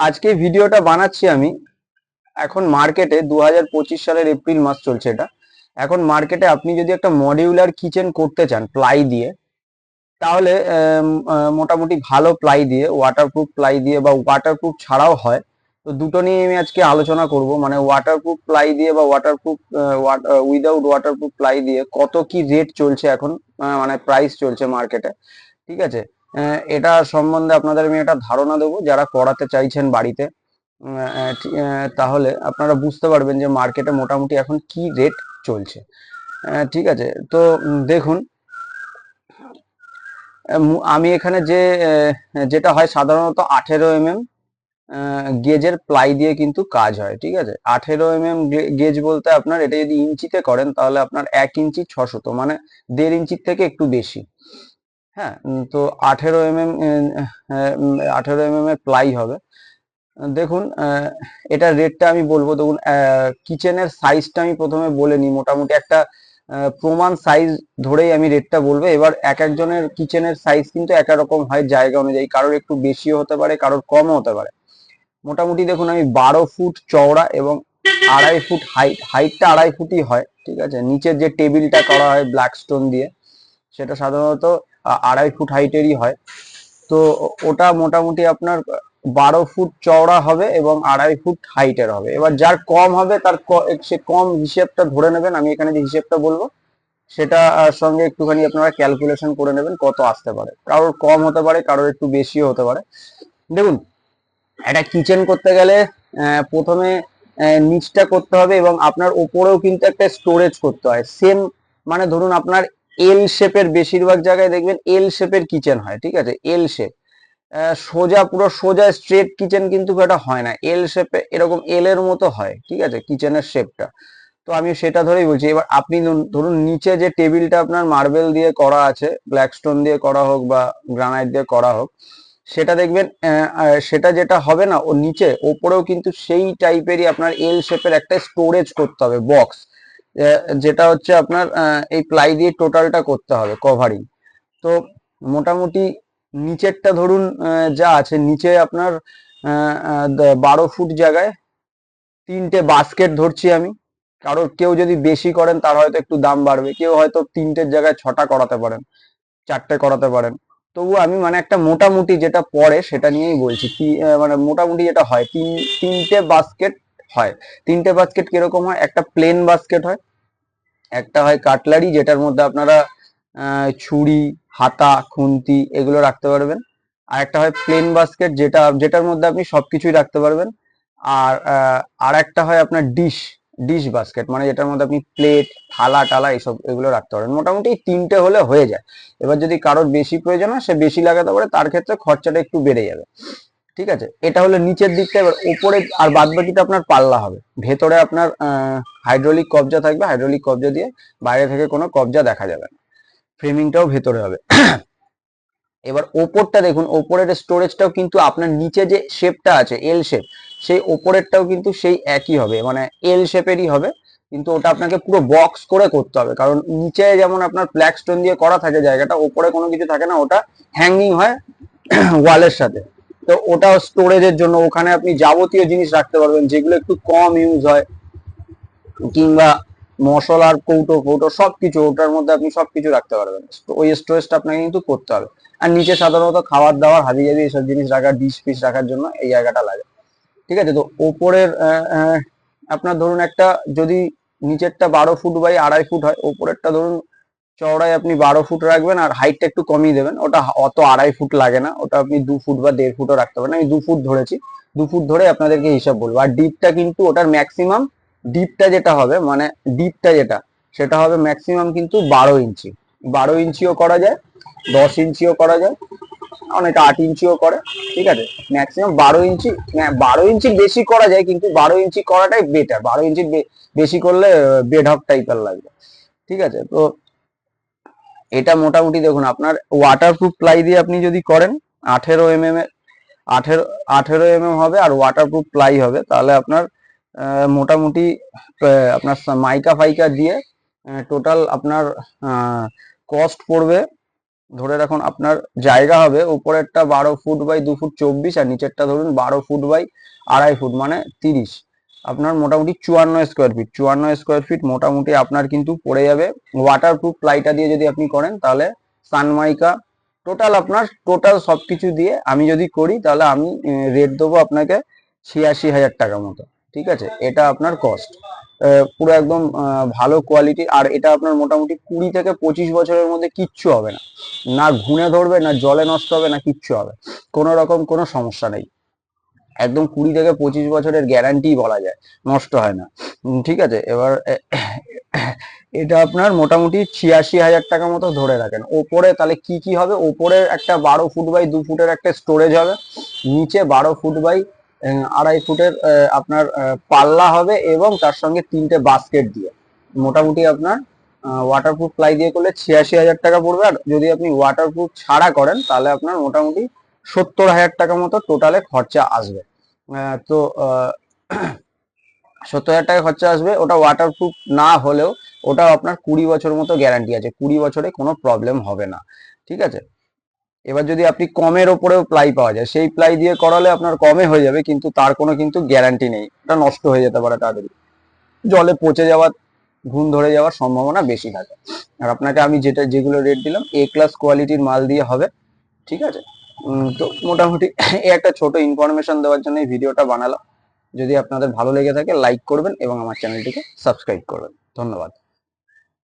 আজকে ভিডিওটা বানাচ্ছি আমি। এখন মার্কেটে দু হাজার পঁচিশ সালের এপ্রিল মাস চলছে এটা। এখন মার্কেটে আপনি যদি একটা মডিউলার কিচেন করতে চান প্লাই দিয়ে, তাহলে মোটামুটি ভালো প্লাই দিয়ে ওয়াটারপ্রুফ প্লাই দিয়ে বা ওয়াটারপ্রুফ ছাড়াও হয়। তো দুটো নিয়ে আমি আজকে আলোচনা করব। মানে ওয়াটারপ্রুফ প্লাই দিয়ে বা ওয়াটারপ্রুফ উইদাউট ওয়াটারপ্রুফ প্লাই দিয়ে কত কি রেট চলছে এখন মানে প্রাইস চলছে মার্কেটে ঠিক আছে? এটা সম্বন্ধে আপনাদের আমি একটা ধারণা দেবো, যারা করাতে চাইছেন বাড়িতে তাহলে আপনারা বুঝতে পারবেন যে মার্কেটে মোটামুটি এখন কি রেট চলছে। ঠিক আছে, তো দেখুন আমি এখানে যে যেটা হয় সাধারণত আঠেরো এম এম গেজের প্লাই দিয়ে কিন্তু কাজ হয়, ঠিক আছে? আঠেরো এম এম গেজ বলতে আপনার, এটা যদি ইঞ্চিতে করেন, তাহলে আপনার এক ইঞ্চি ছশো মানে দেড় ইঞ্চির থেকে একটু বেশি। হ্যাঁ? তো আঠেরো এম এম আঠেরো এম এম এর প্লাই হবে। দেখুন এটার রেটটা আমি বলব, দেখুন কিচেনের সাইজটা আমি প্রথমে বলে নিই। মোটামুটি একটা প্রমাণ সাইজ ধরেই আমি রেটটা বলব। এবার এক একজনের কিচেনের সাইজ কিন্তু এক রকম হয় জায়গা অনুযায়ী। কারোর একটু বেশিও হতে পারে, কারোর কমও হতে পারে। মোটামুটি দেখুন, আমি বারো ফুট চওড়া এবং আড়াই ফুট হাইট হাইটটা আড়াই ফুটই হয়, ঠিক আছে? নিচের যে টেবিলটা করা হয় ব্ল্যাক স্টোন দিয়ে, সেটা সাধারণত আড়াই ফুট হাইটেরই হয়। তো ওটা মোটামুটি আপনার বারো ফুট চওড়া হবে এবং আড়াই ফুট হাইটের হবে। এবার যার কম হবে তার সে কম হিসেবটা ধরে নেবেন, আমি এখানে যে হিসেবটা বলব, সেটা সঙ্গে একটুখানি আপনারা ক্যালকুলেশন করে নেবেন কত আসতে পারে। কারোর কম হতে পারে, কারোর একটু বেশিও হতে পারে। দেখুন, একটা কিচেন করতে গেলে প্রথমে নিচটা করতে হবে এবং আপনার ওপরেও কিন্তু একটা স্টোরেজ করতে হয়। সেম মানে ধরুন আপনার এল শেপের বেশিরভাগ জায়গায় দেখবেন এল শেপের কিচেন হয়, ঠিক আছে? এল শেপ সোজা, পুরো সোজা স্ট্রেট কিচেন কিন্তু এটা হয় না। এল শেপে এরকম এল এর মতো হয়, ঠিক আছে? কিচেনের শেপটা তো আমি সেটা ধরেই বলছি, এবার আপনি ধরুন- নিচে যে টেবিলটা আপনার মার্বেল দিয়ে করা আছে ব্ল্যাক স্টোন দিয়ে করা হোক বা গ্রানাইট দিয়ে করা হোক, সেটা দেখবেন সেটা যেটা হবে না, ও নিচে, ওপরেও কিন্তু সেই টাইপেরই আপনার এল শেপের একটা স্টোরেজ করতে হবে বক্স যেটা হচ্ছে আপনার এই প্লাই দিয়ে টোটালটা করতে হবে কভারিং তো মোটামুটি নিচেরটা ধরুন যা আছে, নিচে আপনার বারো ফুট জায়গায় তিনটে বাস্কেট ধরছি আমি। কারোর কেউ যদি বেশি করেন, তার হয়তো একটু দাম বাড়বে। কেউ হয়তো তিনটের জায়গায় ছটা করাতে পারেন, চারটে করাতে পারেন। তবু আমি মানে একটা মোটামুটি যেটা পড়ে, সেটা নিয়েই বলছি। মানে মোটামুটি যেটা হয়, তিন, তিনটে বাস্কেট হয়। তিনটে বাস্কেট কীরকম হয়? একটা প্লেন বাস্কেট হয়। একটা হয় কাটলারি, যেটার মধ্যে আপনারা ছুরি, হাতা, খুন্তি এগুলো রাখতে পারবেন। আর একটা হয় প্লেন বাস্কেট যেটা, যেটার মধ্যে আপনি সবকিছুই রাখতে পারবেন। আর আর একটা হয় আপনার ডিশ ডিশ বাস্কেট মানে যেটার মধ্যে আপনি প্লেট থালা, টালা এইসব এগুলো রাখতে পারেন মোটামুটি তিনটে হলে হয়ে যায়। এবার যদি কারোর বেশি প্রয়োজন হয়, সে বেশি লাগাতে পারে, তার ক্ষেত্রে খরচাটা একটু বেড়ে যাবে। ঠিক আছে? এটা হলো নিচের দিকটা, এবার উপরে আর বাদ বাকিটা আপনার পাল্লা হবে। ভেতরে আপনার হাইড্রোলিক কবজা থাকবে হাইড্রোলিক কবজা দিয়ে বাইরে থেকে কোনো কবজা দেখা যাবে না। ফ্রেমিংটাও ভেতরে হবে। এবার ওপরটা দেখুন, ওপরের স্টোরেজটাও কিন্তু আপনার নিচে যে শেপটা আছে এল শেপ সেই ওপরেরটাও কিন্তু সেই একই হবে। মানে এল শেপেরই হবে, কিন্তু ওটা আপনাকে পুরো বক্স করে করতে হবে। কারণ নিচে যেমন আপনার ব্ল্যাক স্টোন দিয়ে করা থাকে জায়গাটা, ওপরে কোনো কিছু থাকে না, ওটা হ্যাঙ্গিং হয় ওয়ালের সাথে। তো ওটা স্টোরেজের জন্য ওখানে আপনি যাবতীয় জিনিস রাখতে পারবেন, যেগুলো একটু কম ইউজ হয়। কিংবা মশলার কৌটো কৌটো সবকিছু, ওটার মধ্যে আপনি সবকিছু রাখতে পারবেন। তো ওই স্টোরেজটা আপনাকে কিন্তু করতে হবে। আর নিচে সাধারণত খাবার দাবার হাবি জাবি এসব জিনিস রাখার ডিশ পিস রাখার জন্য এই জায়গাটা লাগে। ঠিক আছে? তো ওপরের আপনার ধরুন একটা যদি নিচেরটা বারো ফুট বাই আড়াই ফুট হয়, ওপরেরটা ধরুন চওড়ায় আপনি বারো ফুট রাখবেন আর হাইটটা একটু কমিয়ে দেবেন। ওটা অত আড়াই ফুট লাগে না। ওটা আপনি দু ফুট বা দেড় ফুটও রাখতে পারেন। আমি দু ফুট ধরেছি। দু ফুট ধরে আপনাদেরকে হিসাব বলব। আর ডিপটা কিন্তু ওটার ম্যাক্সিমাম ডিপটা যেটা হবে মানে ডিপটা যেটা সেটা হবে ম্যাক্সিমাম কিন্তু বারো ইঞ্চি। বারো ইঞ্চিও করা যায় দশ ইঞ্চিও করা যায় অনেকে আট ইঞ্চিও করে ঠিক আছে? ম্যাক্সিমাম বারো ইঞ্চি হ্যাঁ, বারো ইঞ্চি বেশি করা যায় কিন্তু বারো ইঞ্চি করাটাই বেটার বারো ইঞ্চি বেশি করলে বেড হক টাইপের লাগবে। ঠিক আছে? তো এটা মোটামুটি দেখুন, আপনার ওয়াটারপ্রুফ প্লাই দিয়ে আপনি যদি করেন, আঠেরো এম এম এর, আঠেরো আঠেরো এম এম হবে আর ওয়াটারপ্রুফ প্লাই হবে, তাহলে আপনার মোটামুটি আপনার মাইকা ফাইকা দিয়ে টোটাল আপনার কস্ট পড়বে, ধরে রাখুন আপনার জায়গা হবে উপরেরটা বারো ফুট বাই দু ফুট চব্বিশ আর নিচেরটা ধরুন বারো ফুট বাই আড়াই ফুট মানে তিরিশ। আপনার মোটামুটি চুয়ান্ন স্কোয়ার ফিট চুয়ান্ন স্কোয়ার ফিট মোটামুটি আপনার কিন্তু পড়ে যাবে। ওয়াটারপ্রুফ প্লাইটা দিয়ে যদি আপনি করেন, তাহলে সানমাইকা টোটাল আপনার টোটাল সব কিছু দিয়ে আমি যদি করি, তাহলে আমি রেট দেবো আপনাকে ছিয়াশি হাজার টাকা মতো। ঠিক আছে? এটা আপনার কস্ট পুরো একদম ভালো কোয়ালিটি আর এটা আপনার মোটামুটি কুড়ি থেকে পঁচিশ বছরের মধ্যে কিচ্ছু হবে না। না ঘুণে ধরবে, না জলে নষ্ট হবে, না কিচ্ছু হবে। কোনো রকম কোনো সমস্যা নেই। একদম কুড়ি থেকে পঁচিশ বছরের গ্যারান্টি বলা যায়, নষ্ট হয় না। ঠিক আছে? এবার, এটা আপনার মোটামুটি ছিয়াশি হাজার টাকা মতো ধরে রাখেন। ওপরে তাহলে কি কি হবে? ওপরে একটা বারো ফুট বাই দু ফুটের একটা স্টোরেজ হবে। নিচে বারো ফুট বাই আড়াই ফুটের আপনার পাল্লা হবে এবং তার সঙ্গে তিনটে বাস্কেট দিয়ে। মোটামুটি আপনার ওয়াটারপ্রুফ প্লাই দিয়ে করলে ছিয়াশি হাজার টাকা পড়বে। আর যদি আপনি ওয়াটারপ্রুফ ছাড়া করেন, তাহলে আপনার মোটামুটি সত্তর হাজার টাকা মতো টোটালে খরচা আসবে। তো সত্তর হাজার টাকা খরচা আসবে। ওটা ওয়াটারপ্রুফ না হলেও ওটা আপনার কুড়ি বছর মতো গ্যারান্টি আছে। কুড়ি বছরে কোনো প্রবলেম হবে না। ঠিক আছে? এবার যদি আপনি কমের ওপরেও প্লাই পাওয়া যায়, সেই প্লাই দিয়ে করালে আপনার কমে হয়ে যাবে, কিন্তু তার কোনো কিন্তু গ্যারান্টি নেই। এটা নষ্ট হয়ে যেতে পারে তাড়াতাড়ি। জলে পচে যাওয়ার ঘুণ ধরে যাওয়ার সম্ভাবনা বেশি থাকে। আর আপনাকে আমি যেটা, যেগুলো রেট দিলাম এ ক্লাস কোয়ালিটির মাল দিয়ে হবে। ঠিক আছে? তো মোটামুটি এই একটা ছোট ইনফরমেশন দেওয়ার জন্য এই ভিডিওটা বানালাম। যদি আপনাদের ভালো লেগে থাকে লাইক করবেন এবং আমার চ্যানেলটিকে সাবস্ক্রাইব করবেন। ধন্যবাদ।